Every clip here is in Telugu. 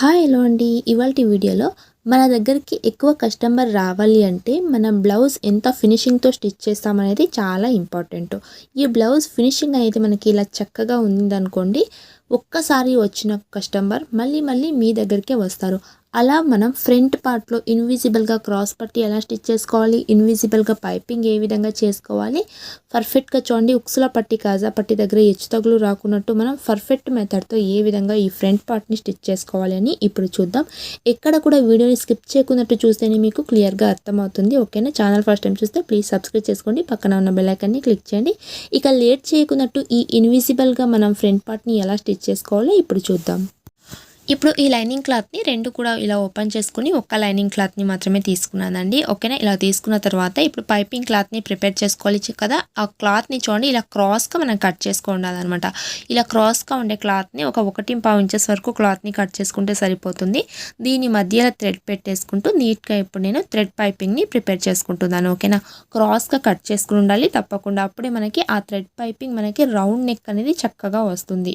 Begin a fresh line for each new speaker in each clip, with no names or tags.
హాయ్ హలో అండి. ఇవాళ వీడియోలో మన దగ్గరికి ఎక్కువ కస్టమర్ రావాలి అంటే మనం బ్లౌజ్ ఎంత ఫినిషింగ్తో స్టిచ్ చేస్తామనేది చాలా ఇంపార్టెంట్. ఈ బ్లౌజ్ ఫినిషింగ్ అనేది మనకి ఇలా చక్కగా ఉందనుకోండి ఒక్కసారి వచ్చిన కస్టమర్ మళ్ళీ మళ్ళీ మీ దగ్గరికే వస్తారు. అలా మనం ఫ్రంట్ పార్ట్లో ఇన్విజిబుల్గా క్రాస్ పట్టి ఎలా స్టిచ్ చేసుకోవాలి? ఇన్విజిబుల్గా పైపింగ్ ఏ విధంగా చేసుకోవాలి? పర్ఫెక్ట్గా చూడండి ఉక్సుల పట్టి కాజా పట్టి దగ్గర హెచ్చుతగులు రాకున్నట్టు మనం పర్ఫెక్ట్ మెథడ్తో ఏ విధంగా ఈ ఫ్రంట్ పార్ట్ని స్టిచ్ చేసుకోవాలి అని ఇప్పుడు చూద్దాం. ఎక్కడ కూడా వీడియోని స్కిప్ చేయకున్నట్టు చూస్తేనే మీకు క్లియర్గా అర్థమవుతుంది. ఓకేనా? ఛానల్ ఫస్ట్ టైం చూస్తే ప్లీజ్ సబ్స్క్రైబ్ చేసుకోండి. పక్కన ఉన్న బెల్లైకాన్ని క్లిక్ చేయండి. ఇక లేట్ చేయకున్నట్టు ఈ ఇన్విజిబుల్గా మనం ఫ్రంట్ పార్ట్ని ఎలా స్టిచ్ చేసుకోవాలో ఇప్పుడు చూద్దాం. ఇప్పుడు ఈ లైనింగ్ క్లాత్ని రెండు కూడా ఇలా ఓపెన్ చేసుకుని ఒక్క లైనింగ్ క్లాత్ని మాత్రమే తీసుకున్నానండి. ఓకేనా? ఇలా తీసుకున్న తర్వాత ఇప్పుడు పైపింగ్ క్లాత్ని ప్రిపేర్ చేసుకోవాలి కదా? ఆ క్లాత్ని చూడండి ఇలా క్రాస్గా మనం కట్ చేసుకోండాలన్నమాట ఇలా క్రాస్గా ఉండే క్లాత్ని ఒక ఒకటి పావు ఇంచెస్ వరకు క్లాత్ని కట్ చేసుకుంటే సరిపోతుంది. దీని మధ్యలో థ్రెడ్ పెట్టేసుకుంటూ నీట్గా ఇప్పుడు నేను థ్రెడ్ పైపింగ్ని ప్రిపేర్ చేసుకుంటున్నాను. ఓకేనా? క్రాస్గా కట్ చేసుకుని ఉండాలి. తప్పకుండా అప్పుడే మనకి ఆ థ్రెడ్ పైపింగ్ మనకి రౌండ్ నెక్ అనేది చక్కగా వస్తుంది.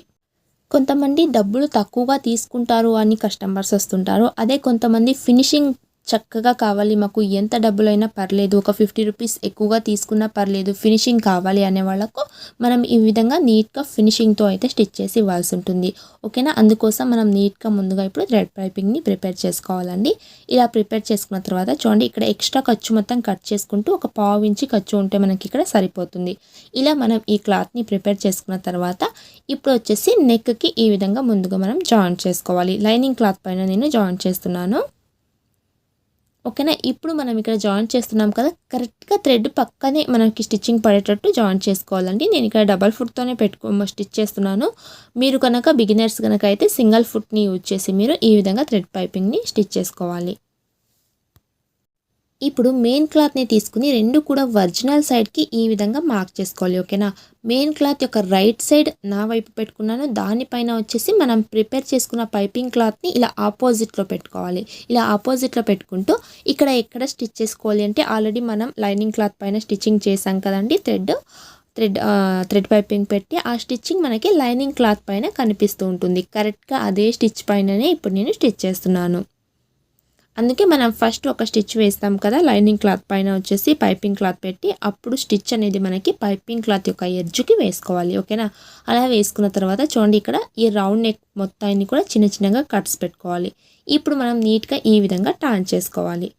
కొంతమంది డబ్బులు తక్కువగా తీసుకుంటారు అని కస్టమర్స్ వస్తుంటారు. అదే కొంతమంది ఫినిషింగ్ చక్కగా కావాలి మాకు ఎంత డబ్బులైనా పర్లేదు ఒక ఫిఫ్టీ రూపీస్ ఎక్కువగా తీసుకున్నా పర్లేదు ఫినిషింగ్ కావాలి అనే వాళ్ళకు మనం ఈ విధంగా నీట్గా ఫినిషింగ్తో అయితే స్టిచ్ చేసి ఇవ్వాల్సి ఉంటుంది. ఓకేనా? అందుకోసం మనం నీట్గా ముందుగా ఇప్పుడు థ్రెడ్ పైపింగ్ని ప్రిపేర్ చేసుకోవాలండి. ఇలా ప్రిపేర్ చేసుకున్న తర్వాత చూడండి ఇక్కడ ఎక్స్ట్రా ఖర్చు మొత్తం కట్ చేసుకుంటూ ఒక పావు ఇంచి ఖర్చు ఉంటే మనకి ఇక్కడ సరిపోతుంది. ఇలా మనం ఈ క్లాత్ని ప్రిపేర్ చేసుకున్న తర్వాత ఇప్పుడు వచ్చేసి నెక్కి ఈ విధంగా ముందుగా మనం జాయిన్ చేసుకోవాలి. లైనింగ్ క్లాత్ పైన నేను జాయిన్ చేస్తున్నాను. ఓకేనా? ఇప్పుడు మనం ఇక్కడ జాయిన్ చేస్తున్నాం కదా కరెక్ట్గా థ్రెడ్ పక్కనే మనకి స్టిచ్చింగ్ పడేటట్టు జాయిన్ చేసుకోవాలండి. నేను ఇక్కడ డబల్ ఫుట్తోనే పెట్టుకో స్టిచ్ చేస్తున్నాను. మీరు కనుక బిగినర్స్ కనుక అయితే సింగిల్ ఫుట్ని యూజ్ చేసి మీరు ఈ విధంగా థ్రెడ్ పైపింగ్ని స్టిచ్ చేసుకోవాలి. ఇప్పుడు మెయిన్ క్లాత్ని తీసుకుని రెండు కూడా ఒరిజినల్ సైడ్కి ఈ విధంగా మార్క్ చేసుకోవాలి ఓకేనా మెయిన్ క్లాత్ యొక్క రైట్ సైడ్ నా వైపు పెట్టుకున్నాను దానిపైన వచ్చేసి మనం ప్రిపేర్ చేసుకున్న పైపింగ్ క్లాత్ని ఇలా ఆపోజిట్లో పెట్టుకోవాలి. ఇలా ఆపోజిట్లో పెట్టుకుంటూ ఇక్కడ ఎక్కడ స్టిచ్ చేసుకోవాలి అంటే ఆల్రెడీ మనం లైనింగ్ క్లాత్ పైన స్టిచ్చింగ్ చేసాం కదండి థ్రెడ్ థ్రెడ్ థ్రెడ్ పైపింగ్ పెట్టి ఆ స్టిచ్చింగ్ మనకి లైనింగ్ క్లాత్ పైన కనిపిస్తూ ఉంటుంది. కరెక్ట్గా అదే స్టిచ్ పైననే ఇప్పుడు నేను స్టిచ్ చేస్తున్నాను. అందుకే మనం ఫస్ట్ ఒక స్టిచ్ వేస్తాం కదా లైనింగ్ క్లాత్ పైన వచ్చేసి పైపింగ్ క్లాత్ పెట్టి అప్పుడు స్టిచ్ అనేది మనకి పైపింగ్ క్లాత్ యొక్క ఎడ్జ్కి వేసుకోవాలి ఓకేనా అలా వేసుకున్న తర్వాత చూడండి ఇక్కడ ఈ రౌండ్ నెక్ మొత్తాన్ని కూడా చిన్న చిన్నగా కట్స్ పెట్టుకోవాలి. ఇప్పుడు మనం నీట్గా ఈ విధంగా టాన్ చేసుకోవాలి.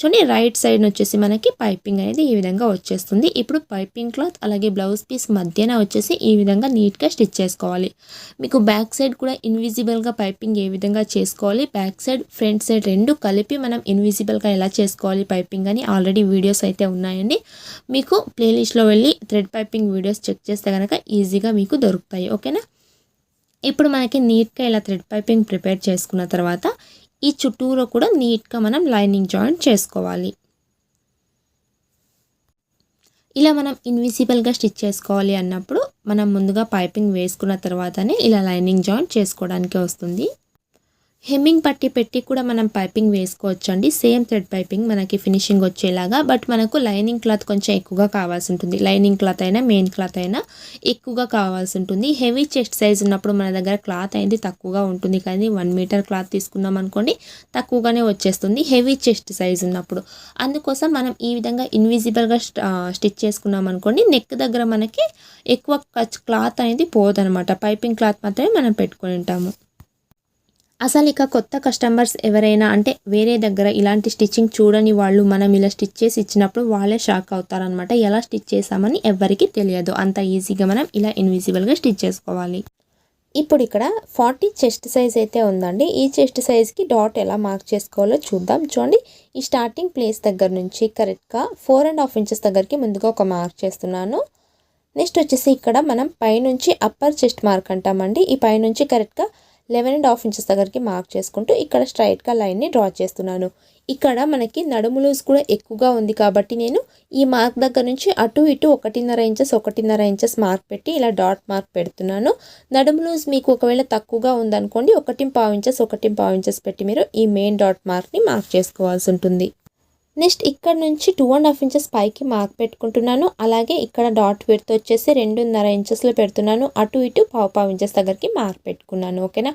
చూడండి రైట్ సైడ్ వచ్చేసి మనకి పైపింగ్ అనేది ఈ విధంగా వచ్చేస్తుంది. ఇప్పుడు పైపింగ్ క్లాత్ అలాగే బ్లౌజ్ పీస్ మధ్యన వచ్చేసి ఈ విధంగా నీట్గా స్టిచ్ చేసుకోవాలి. మీకు బ్యాక్ సైడ్ కూడా ఇన్విజిబుల్గా పైపింగ్ ఏ విధంగా చేసుకోవాలి? బ్యాక్ సైడ్ ఫ్రంట్ సైడ్ రెండు కలిపి మనం ఇన్విజిబుల్గా ఎలా చేసుకోవాలి పైపింగ్ అని ఆల్రెడీ వీడియోస్ అయితే ఉన్నాయండి. మీకు ప్లేలిస్ట్లో వెళ్ళి థ్రెడ్ పైపింగ్ వీడియోస్ చెక్ చేస్తే కనుక ఈజీగా మీకు దొరుకుతాయి. ఓకేనా? ఇప్పుడు మనకి నీట్గా ఇలా థ్రెడ్ పైపింగ్ ప్రిపేర్ చేసుకున్న తర్వాత ఈ చుట్టూరు కూడా నీట్గా మనం లైనింగ్ జాయింట్ చేసుకోవాలి. ఇలా మనం ఇన్విజిబుల్గా స్టిచ్ చేసుకోవాలి అన్నప్పుడు మనం ముందుగా పైపింగ్ వేసుకున్న తర్వాతనే ఇలా లైనింగ్ జాయింట్ చేసుకోవడానికి వస్తుంది. హెమ్మింగ్ పట్టి పెట్టి కూడా మనం పైపింగ్ వేసుకోవచ్చు అండి సేమ్ థ్రెడ్ పైపింగ్ మనకి ఫినిషింగ్ వచ్చేలాగా బట్ మనకు లైనింగ్ క్లాత్ కొంచెం ఎక్కువగా కావాల్సి ఉంటుంది లైనింగ్ క్లాత్ అయినా మెయిన్ క్లాత్ అయినా ఎక్కువగా కావాల్సి ఉంటుంది హెవీ చెస్ట్ సైజ్ ఉన్నప్పుడు మన దగ్గర క్లాత్ అనేది తక్కువగా ఉంటుంది. కానీ వన్ మీటర్ క్లాత్ తీసుకున్నాం అనుకోండి తక్కువగానే వచ్చేస్తుంది. హెవీ చెస్ట్ సైజ్ ఉన్నప్పుడు. అందుకోసం మనం ఈ విధంగా ఇన్విజిబుల్గా స్టిచ్ చేసుకున్నాం అనుకోండి నెక్ దగ్గర మనకి ఎక్కువ క్లాత్ అనేది పోదనమాట. పైపింగ్ క్లాత్ మాత్రమే మనం పెట్టుకొని ఉంటాము. అసలు ఇక కొత్త కస్టమర్స్ ఎవరైనా అంటే వేరే దగ్గర ఇలాంటి స్టిచ్చింగ్ చూడని వాళ్ళు మనం ఇలా స్టిచ్ చేసి ఇచ్చినప్పుడు వాళ్ళే షాక్ అవుతారనమాట ఎలా స్టిచ్ చేసామని ఎవరికి తెలియదు. అంత ఈజీగా మనం ఇలా ఇన్విజిబుల్గా స్టిచ్ చేసుకోవాలి. ఇప్పుడు ఇక్కడ ఫార్టీ చెస్ట్ సైజ్ అయితే ఉందండి. ఈ చెస్ట్ సైజ్కి డాట్ ఎలా మార్క్ చేసుకోవాలో చూద్దాం. చూడండి. ఈ స్టార్టింగ్ ప్లేస్ దగ్గర నుంచి కరెక్ట్గా ఫోర్ అండ్ హాఫ్ ఇంచెస్ దగ్గరికి ముందుగా ఒక మార్క్ చేస్తున్నాను. నెక్స్ట్ వచ్చేసి ఇక్కడ మనం పైనుంచి అప్పర్ చెస్ట్ మార్క్ అంటామండి. ఈ పైనుంచి కరెక్ట్గా లెవెన్ అండ్ హాఫ్ ఇంచెస్ దగ్గరికి మార్క్ చేసుకుంటూ ఇక్కడ స్ట్రైట్గా లైన్ని డ్రా చేస్తున్నాను. ఇక్కడ మనకి నడుము లూజ్ కూడా ఎక్కువగా ఉంది కాబట్టి నేను ఈ మార్క్ దగ్గర నుంచి అటు ఇటు ఒకటిన్నర ఇంచెస్ ఒకటిన్నర ఇంచెస్ మార్క్ పెట్టి ఇలా డాట్ మార్క్ పెడుతున్నాను. నడుము లూజ్ మీకు ఒకవేళ తక్కువగా ఉందనుకోండి ఒకటి పావు ఇంచెస్ ఒకటి పావు ఇంచెస్ పెట్టి మీరు ఈ మెయిన్ డాట్ మార్క్ని మార్క్ చేసుకోవాల్సి ఉంటుంది. నెక్స్ట్ ఇక్కడ నుంచి టూ అండ్ హాఫ్ ఇంచెస్ పైకి మార్క్ పెట్టుకుంటున్నాను. అలాగే ఇక్కడ డాట్ పెడుతూ వచ్చేసి రెండున్నర ఇంచెస్లో పెడుతున్నాను. అటు ఇటు పావు పావు ఇంచెస్ దగ్గరికి మార్క్ పెట్టుకున్నాను. ఓకేనా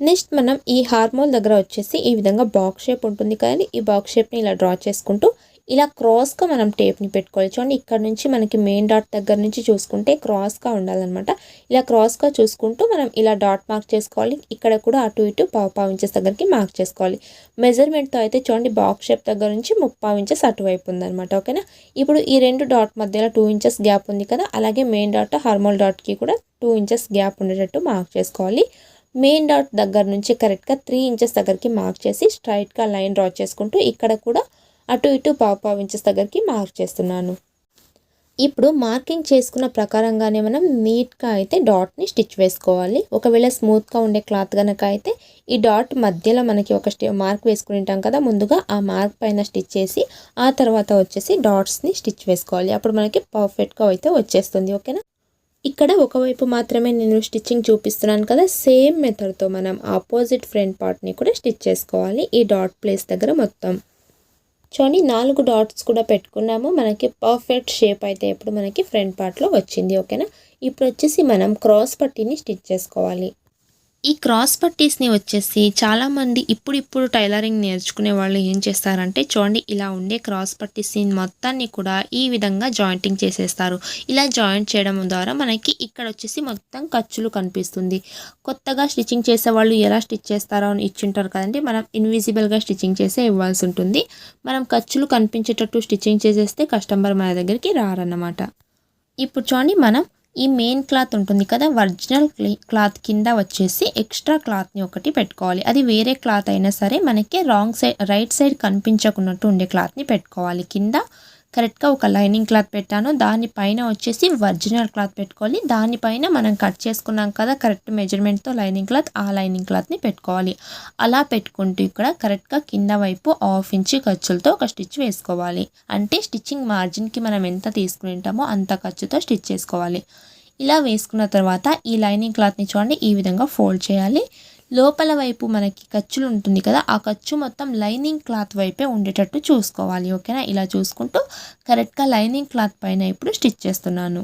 నెక్స్ట్ మనం ఈ హార్మోన్ దగ్గర వచ్చేసి ఈ విధంగా బాక్స్ షేప్ ఉంటుంది కానీ ఈ బాక్స్ షేప్ని ఇలా డ్రా చేసుకుంటూ ఇలా క్రాస్గా మనం టేప్ని పెట్టుకోవాలి. చూడండి ఇక్కడ నుంచి మనకి మెయిన్ డాట్ దగ్గర నుంచి చూసుకుంటే క్రాస్గా ఉండాలన్నమాట. ఇలా క్రాస్గా చూసుకుంటూ మనం ఇలా డాట్ మార్క్ చేసుకోవాలి. ఇక్కడ కూడా అటు ఇటు పావు పావు ఇంచెస్ దగ్గరికి మార్క్ చేసుకోవాలి. మెజర్మెంట్తో అయితే చూడండి బాక్స్ షేప్ దగ్గర నుంచి ముప్పావు ఇంచెస్ అటువైపు ఉందన్నమాట. ఓకేనా ఇప్పుడు ఈ రెండు డాట్ మధ్యలో టూ ఇంచెస్ గ్యాప్ ఉంది కదా? అలాగే మెయిన్ డాట్ హార్మోల్ డాట్కి కూడా టూ ఇంచెస్ గ్యాప్ ఉండేటట్టు మార్క్ చేసుకోవాలి. మెయిన్ డాట్ దగ్గర నుంచి కరెక్ట్గా త్రీ ఇంచెస్ దగ్గరికి మార్క్ చేసి స్ట్రైట్గా లైన్ డ్రా చేసుకుంటూ ఇక్కడ కూడా అటు ఇటు పావు పావు ఇంచెస్ దగ్గరికి మార్క్ చేస్తున్నాను. ఇప్పుడు మార్కింగ్ చేసుకున్న ప్రకారంగానే మనం నీట్గా అయితే డాట్ని స్టిచ్ వేసుకోవాలి. ఒకవేళ స్మూత్గా ఉండే క్లాత్ కనుక అయితే ఈ డాట్ మధ్యలో మనకి ఒక మార్క్ వేసుకుని ఉంటాం కదా ముందుగా ఆ మార్క్ పైన స్టిచ్ చేసి ఆ తర్వాత వచ్చేసి డాట్స్ని స్టిచ్ వేసుకోవాలి. అప్పుడు మనకి పర్ఫెక్ట్గా అయితే వచ్చేస్తుంది ఓకేనా ఇక్కడ ఒకవైపు మాత్రమే నేను స్టిచ్చింగ్ చూపిస్తున్నాను కదా సేమ్ మెథడ్తో మనం ఆపోజిట్ ఫ్రంట్ పార్ట్ని కూడా స్టిచ్ చేసుకోవాలి. ఈ డాట్ ప్లేస్ దగ్గర మొత్తం. చూడండి నాలుగు డాట్స్ కూడా పెట్టుకున్నాము. మనకి పర్ఫెక్ట్ షేప్ అయితే ఇప్పుడు మనకి ఫ్రంట్ పార్ట్లో వచ్చింది ఓకేనా? ఇప్పుడు వచ్చేసి మనం క్రాస్ పట్టీని స్టిచ్ చేసుకోవాలి. ఈ క్రాస్ పట్టీస్ని వచ్చేసి చాలామంది ఇప్పుడు ఇప్పుడు టైలరింగ్ నేర్చుకునే వాళ్ళు ఏం చేస్తారంటే చూడండి ఇలా ఉండే క్రాస్ పట్టీస్ని మొత్తాన్ని కూడా ఈ విధంగా జాయింటింగ్ చేసేస్తారు. ఇలా జాయింట్ చేయడం ద్వారా మనకి ఇక్కడ వచ్చేసి మొత్తం ఖర్చులు కనిపిస్తుంది. కొత్తగా స్టిచ్చింగ్ చేసే వాళ్ళు ఎలా స్టిచ్ చేస్తారో అని ఇచ్చింటారు కదండి. మనం ఇన్విజిబుల్గా స్టిచ్చింగ్ చేసే ఇవ్వాల్సి ఉంటుంది. మనం ఖర్చులు కనిపించేటట్టు స్టిచ్చింగ్ చేసేస్తే కస్టమర్ మన దగ్గరికి రారన్నమాట. ఇప్పుడు చూడండి మనం ఈ మెయిన్ క్లాత్ ఉంటుంది కదా ఒరిజినల్ క్లాత్ కింద వచ్చేసి ఎక్స్ట్రా క్లాత్ని ఒకటి పెట్టుకోవాలి. అది వేరే క్లాత్ అయినా సరే మనకి రాంగ్ సైడ్ రైట్ సైడ్ కనిపించకున్నట్టు ఉండే క్లాత్ని పెట్టుకోవాలి. కింద కరెక్ట్గా ఒక లైనింగ్ క్లాత్ పెట్టాను. దానిపైన వచ్చేసి ఒరిజినల్ క్లాత్ పెట్టుకోవాలి. దానిపైన మనం కట్ చేసుకున్నాం కదా కరెక్ట్ మెజర్మెంట్తో లైనింగ్ క్లాత్ ఆ లైనింగ్ క్లాత్ని పెట్టుకోవాలి. అలా పెట్టుకుంటూ ఇక్కడ కరెక్ట్గా కింద వైపు హాఫ్ ఇంచ్ ఖర్చులతో ఒక స్టిచ్ వేసుకోవాలి. అంటే స్టిచ్చింగ్ మార్జిన్కి మనం ఎంత తీసుకుంటామో అంత ఖర్చుతో స్టిచ్ చేసుకోవాలి. ఇలా వేసుకున్న తర్వాత ఈ లైనింగ్ క్లాత్ని చూడండి ఈ విధంగా ఫోల్డ్ చేయాలి. లోపల వైపు మనకి ఖర్చులు ఉంటుంది కదా ఆ ఖర్చు మొత్తం లైనింగ్ క్లాత్ వైపే ఉండేటట్టు చూసుకోవాలి ఓకేనా? ఇలా చూసుకుంటూ కరెక్ట్గా లైనింగ్ క్లాత్ పైన ఇప్పుడు స్టిచ్ చేస్తున్నాను.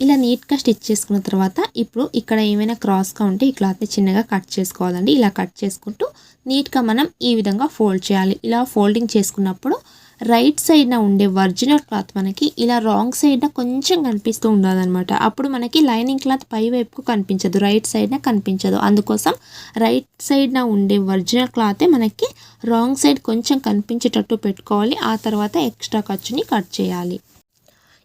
ఇలా నీట్గా స్టిచ్ చేసుకున్న తర్వాత ఇప్పుడు ఇక్కడ ఏమైనా క్రాస్గా ఉంటే ఈ క్లాత్ని చిన్నగా కట్ చేసుకోవాలండి. ఇలా కట్ చేసుకుంటూ నీట్గా మనం ఈ విధంగా ఫోల్డ్ చేయాలి. ఇలా ఫోల్డింగ్ చేసుకున్నప్పుడు రైట్ సైడ్న ఉండే ఒరిజినల్ క్లాత్ మనకి ఇలా రాంగ్ సైడ్న కొంచెం కనిపిస్తూ ఉండాలన్నమాట. అప్పుడు మనకి లైనింగ్ క్లాత్ పై వైపుకు కనిపించదు రైట్ సైడ్న కనిపించదు. అందుకోసం రైట్ సైడ్న ఉండే ఒరిజినల్ క్లాతే మనకి రాంగ్ సైడ్ కొంచెం కనిపించేటట్టు పెట్టుకోవాలి. ఆ తర్వాత ఎక్స్ట్రా ఖర్చుని కట్ చేయాలి.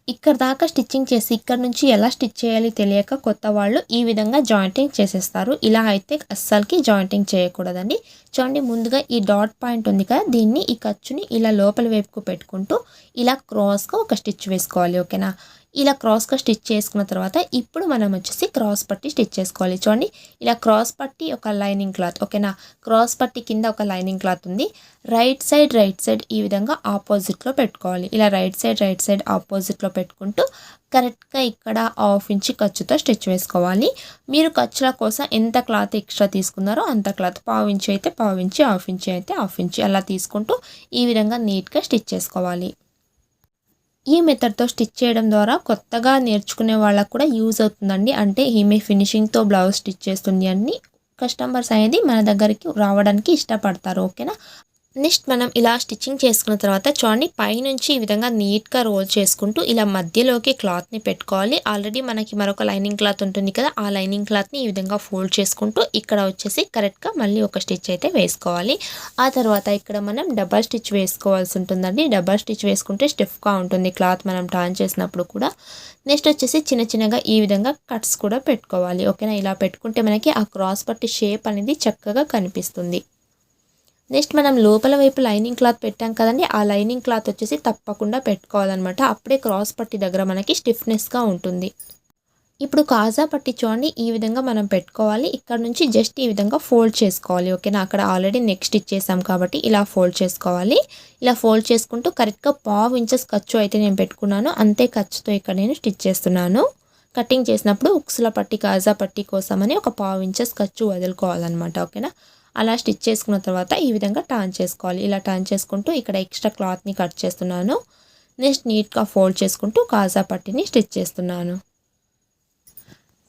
ఇక్కడ దాకా స్టిచ్చింగ్ చేసి ఇక్కడ నుంచి ఎలా స్టిచ్ చేయాలి తెలియక కొత్త వాళ్ళు ఈ విధంగా జాయింటింగ్ చేసేస్తారు. ఇలా అయితే అస్సలకి జాయింటింగ్ చేయకూడదండి. చూడండి ముందుగా ఈ డాట్ పాయింట్ ఉంది కదా దీన్ని ఈ ఖర్చుని ఇలా లోపల వైపుకు పెట్టుకుంటూ ఇలా క్రాస్గా ఒక స్టిచ్ వేసుకోవాలి ఓకేనా? ఇలా క్రాస్గా స్టిచ్ చేసుకున్న తర్వాత ఇప్పుడు మనం వచ్చేసి క్రాస్ పట్టి స్టిచ్ చేసుకోవాలి. చూడండి ఇలా క్రాస్ పట్టి ఒక లైనింగ్ క్లాత్ ఓకేనా క్రాస్ పట్టి కింద ఒక లైనింగ్ క్లాత్ ఉంది. రైట్ సైడ్ రైట్ సైడ్ ఈ విధంగా ఆపోజిట్లో పెట్టుకోవాలి. ఇలా రైట్ సైడ్ రైట్ సైడ్ ఆపోజిట్లో పెట్టుకుంటూ కరెక్ట్గా ఇక్కడ హాఫ్ ఇంచ్ ఖర్చుతో స్టిచ్ వేసుకోవాలి. మీరు ఖర్చుల కోసం ఎంత క్లాత్ ఎక్స్ట్రా తీసుకున్నారో అంత క్లాత్ పావు ఇంచు అయితే పావు ఇంచు హాఫ్ ఇంచు అయితే హాఫ్ ఇంచు అలా తీసుకుంటూ ఈ విధంగా నీట్గా స్టిచ్ చేసుకోవాలి. ఈ మెథడ్తో స్టిచ్ చేయడం ద్వారా కొత్తగా నేర్చుకునే వాళ్ళకు కూడా యూజ్ అవుతుందండి. అంటే ఈమె ఫినిషింగ్తో బ్లౌజ్ స్టిచ్ చేస్తుంది అని కస్టమర్స్ అనేది మన దగ్గరికి రావడానికి ఇష్టపడతారు. ఓకేనా? నెక్స్ట్ మనం ఇలా స్టిచ్చింగ్ చేసుకున్న తర్వాత చూడండి పైనుంచి ఈ విధంగా నీట్గా రోల్ చేసుకుంటూ ఇలా మధ్యలోకి క్లాత్ని పెట్టుకోవాలి. ఆల్రెడీ మనకి మరొక లైనింగ్ క్లాత్ ఉంటుంది కదా ఆ లైనింగ్ క్లాత్ని ఈ విధంగా ఫోల్డ్ చేసుకుంటూ ఇక్కడ వచ్చేసి కరెక్ట్గా మళ్ళీ ఒక స్టిచ్ అయితే వేసుకోవాలి. ఆ తర్వాత ఇక్కడ మనం డబల్ స్టిచ్ వేసుకోవాల్సి ఉంటుందండి. డబల్ స్టిచ్ వేసుకుంటే స్టిఫ్గా ఉంటుంది క్లాత్ మనం టాన్ చేసినప్పుడు కూడా. నెక్స్ట్ వచ్చేసి చిన్న చిన్నగా ఈ విధంగా కట్స్ కూడా పెట్టుకోవాలి. ఓకేనా? ఇలా పెట్టుకుంటే మనకి ఆ క్రాస్ పట్టి షేప్ అనేది చక్కగా కనిపిస్తుంది. నెక్స్ట్ మనం లోపల వైపు లైనింగ్ క్లాత్ పెట్టాం కదండి ఆ లైనింగ్ క్లాత్ వచ్చేసి తప్పకుండా పెట్టుకోవాలన్నమాట. అప్పుడే క్రాస్ పట్టి దగ్గర మనకి స్టిఫ్నెస్గా ఉంటుంది. ఇప్పుడు కాజా పట్టి చూడండి ఈ విధంగా మనం పెట్టుకోవాలి. ఇక్కడ నుంచి జస్ట్ ఈ విధంగా ఫోల్డ్ చేసుకోవాలి ఓకేనా? అక్కడ ఆల్రెడీ నెక్స్ట్ ఇచ్చేసాం కాబట్టి ఇలా ఫోల్డ్ చేసుకోవాలి. ఇలా ఫోల్డ్ చేసుకుంటూ కరెక్ట్గా పావు ఇంచెస్ ఖర్చు అయితే నేను పెట్టుకున్నాను. అంతే ఖర్చుతో ఇక్కడ నేను స్టిచ్ చేస్తున్నాను. కటింగ్ చేసినప్పుడు ఉక్సుల పట్టి కాజా పట్టి కోసమని ఒక పావు ఇంచెస్ ఖర్చు వదులుకోవాలన్నమాట ఓకేనా? అలా స్టిచ్ చేసుకున్న తర్వాత ఈ విధంగా టర్న్ చేసుకోవాలి. ఇలా టర్న్ చేసుకుంటూ ఇక్కడ ఎక్స్ట్రా క్లాత్ని కట్ చేస్తున్నాను. నెక్స్ట్ నీట్గా ఫోల్డ్ చేసుకుంటూ కాజా పట్టిని స్టిచ్ చేస్తున్నాను.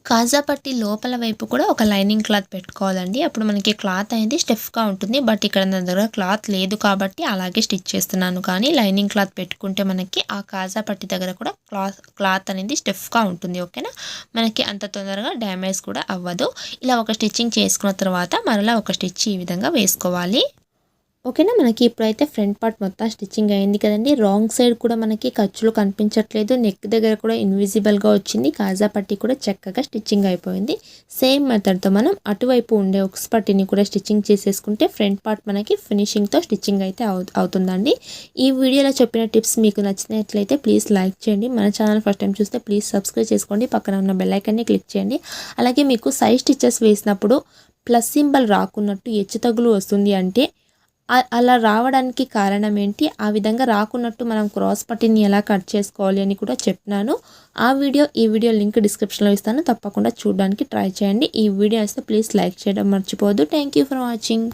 కాజా పట్టి లోపల వైపు కూడా ఒక లైనింగ్ క్లాత్ పెట్టుకోవాలండి. అప్పుడు మనకి క్లాత్ అనేది స్టిఫ్గా ఉంటుంది. బట్ ఇక్కడ నా దగ్గర క్లాత్ లేదు కాబట్టి అలాగే స్టిచ్ చేస్తున్నాను. కానీ లైనింగ్ క్లాత్ పెట్టుకుంటే మనకి ఆ కాజా పట్టి దగ్గర కూడా క్లాత్ క్లాత్ అనేది స్టిఫ్గా ఉంటుంది. ఓకేనా? మనకి అంత తొందరగా డ్యామేజ్ కూడా అవ్వదు. ఇలా ఒక స్టిచ్చింగ్ చేసుకున్న తర్వాత మరలా ఒక స్టిచ్ ఈ విధంగా వేసుకోవాలి. ఓకేనా? మనకి ఇప్పుడైతే ఫ్రంట్ పార్ట్ మొత్తం స్టిచ్చింగ్ అయింది కదండి. రాంగ్ సైడ్ కూడా మనకి ఖర్చులు కనిపించట్లేదు. నెక్ దగ్గర కూడా ఇన్విజిబుల్గా వచ్చింది. కాజా పట్టి కూడా చక్కగా స్టిచ్చింగ్ అయిపోయింది. సేమ్ మెథడ్తో మనం అటువైపు ఉండే ఒక్స్ పట్టిని కూడా స్టిచ్చింగ్ చేసేసుకుంటే ఫ్రంట్ పార్ట్ మనకి ఫినిషింగ్తో స్టిచ్చింగ్ అయితే అవు అవుతుందండి. ఈ వీడియోలో చెప్పిన టిప్స్ మీకు నచ్చినట్లయితే ప్లీజ్ లైక్ చేయండి. మన ఛానల్ ఫస్ట్ టైం చూస్తే ప్లీజ్ సబ్స్క్రైబ్ చేసుకోండి. పక్కన ఉన్న బెల్ క్లిక్ చేయండి. అలాగే మీకు సైజ్ స్టిచ్చెస్ వేసినప్పుడు ప్లస్ సింబల్ రాకున్నట్టు హెచ్చు తగులు వస్తుంది అంటే అలా రావడానికి కారణం ఏంటి? ఆ విధంగా రాకున్నట్టు మనం క్రాస్ పట్టిని ఎలా కట్ చేసుకోవాలి అని కూడా చెప్పినాను. ఆ వీడియో ఈ వీడియో లింక్ డిస్క్రిప్షన్లో ఇస్తాను. తప్పకుండా చూడడానికి ట్రై చేయండి. ఈ వీడియో వస్తే ప్లీజ్ లైక్ చేయడం మర్చిపోవద్దు. Thank you for watching